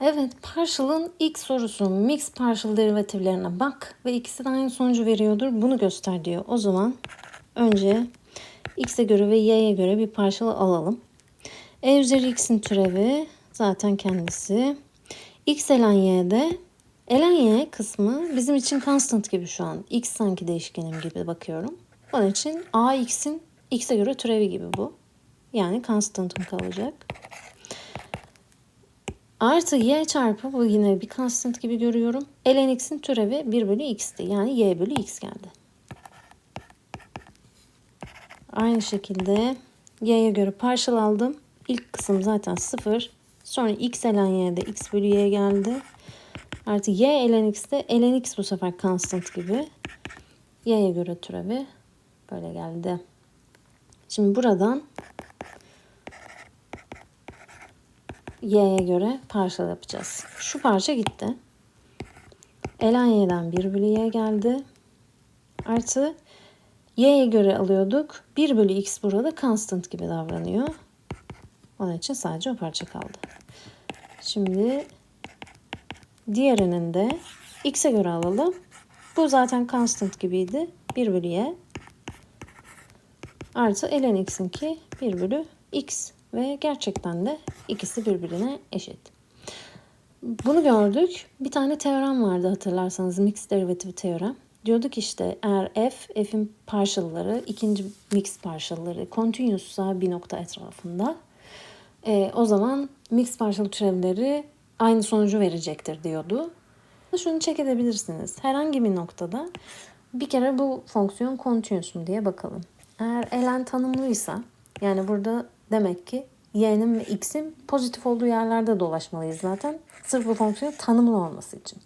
Evet, partial'ın ilk sorusu mix partial derivatiflerine bak ve ikisi de aynı sonucu veriyordur. Bunu göster diyor. O zaman önce x'e göre ve y'ye göre bir partial alalım. e üzeri x'in türevi zaten kendisi. x ln y'de ln y kısmı bizim için constant gibi şu an. x sanki değişkenim gibi bakıyorum. Onun için a x'in x'e göre türevi gibi bu. Yani constant'ım kalacak. Artı y çarpı bu yine bir constant gibi görüyorum. ln x'in türevi 1 bölü x'ti. Yani y bölü x geldi. Aynı şekilde y'ye göre partial aldım. İlk kısım zaten 0. Sonra x ln y'de x bölü y geldi. Artı y ln x'te ln x bu sefer constant gibi. y'ye göre türevi böyle geldi. Şimdi buradan y'ye göre parça yapacağız. Şu parça gitti. ln y'den 1 bölü y geldi. Artı y'ye göre alıyorduk. 1 bölü x burada constant gibi davranıyor. Onun için sadece o parça kaldı. Şimdi diğerinin de x'e göre alalım. Bu zaten constant gibiydi. 1 bölü y. Artı ln x'inki 1 bölü x. Ve gerçekten de ikisi birbirine eşit. Bunu gördük. Bir tane teorem vardı hatırlarsanız mix derivative teorem. Diyorduk işte eğer f, f'in partial'ları, ikinci mix partial'ları continuous'sa bir nokta etrafında e, o zaman mix partial türevleri aynı sonucu verecektir diyordu. Şunu check edebilirsiniz. Herhangi bir noktada bir kere bu fonksiyon continuous mu diye bakalım. Eğer ln tanımlıysa yani burada demek ki y'nin ve x'in pozitif olduğu yerlerde dolaşmalıyız zaten. Sırf bu fonksiyon tanımlı olması için.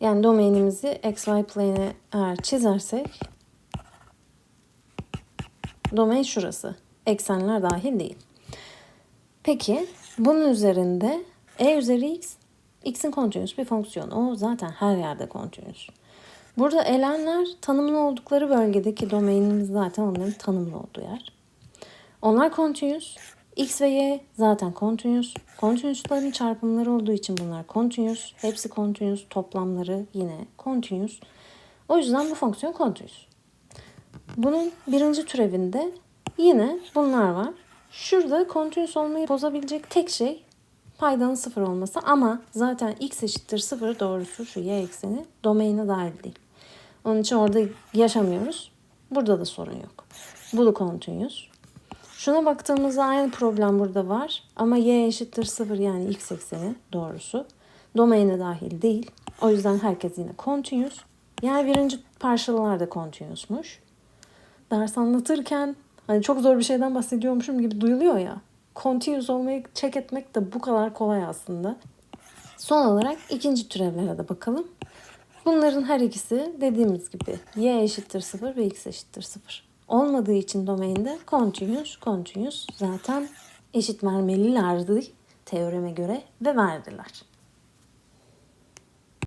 Yani domainimizi xy plane'e eğer çizersek domain şurası. Eksenler dahil değil. Peki bunun üzerinde e üzeri x x'in kontinüs bir fonksiyon. O zaten her yerde kontinüs. Burada elenler tanımlı oldukları bölgedeki domainimiz zaten onların tanımlı olduğu yer. Onlar continuous. X ve Y zaten continuous. Continuous'ların çarpımları olduğu için bunlar continuous. Hepsi continuous. Toplamları yine continuous. O yüzden bu fonksiyon continuous. Bunun birinci türevinde yine bunlar var. Şurada continuous olmayı bozabilecek tek şey paydanın sıfır olması ama zaten x eşittir sıfır doğrusu şu y ekseni domaine dahil değil. Onun için orada yaşamıyoruz. Burada da sorun yok. Bu da continuous. Şuna baktığımızda aynı problem burada var. Ama y eşittir sıfır yani x ekseni doğrusu. Domaine dahil değil. O yüzden herkes yine continuous. Yani birinci partial'lar da continuous'muş. Ders anlatırken hani çok zor bir şeyden bahsediyormuşum gibi duyuluyor ya. Continuous olmayı check etmek de bu kadar kolay aslında. Son olarak ikinci türevlere de bakalım. Bunların her ikisi dediğimiz gibi y eşittir 0 ve x eşittir 0. Olmadığı için domainde continuous, continuous zaten eşit vermelilerdi teoreme göre ve verdiler.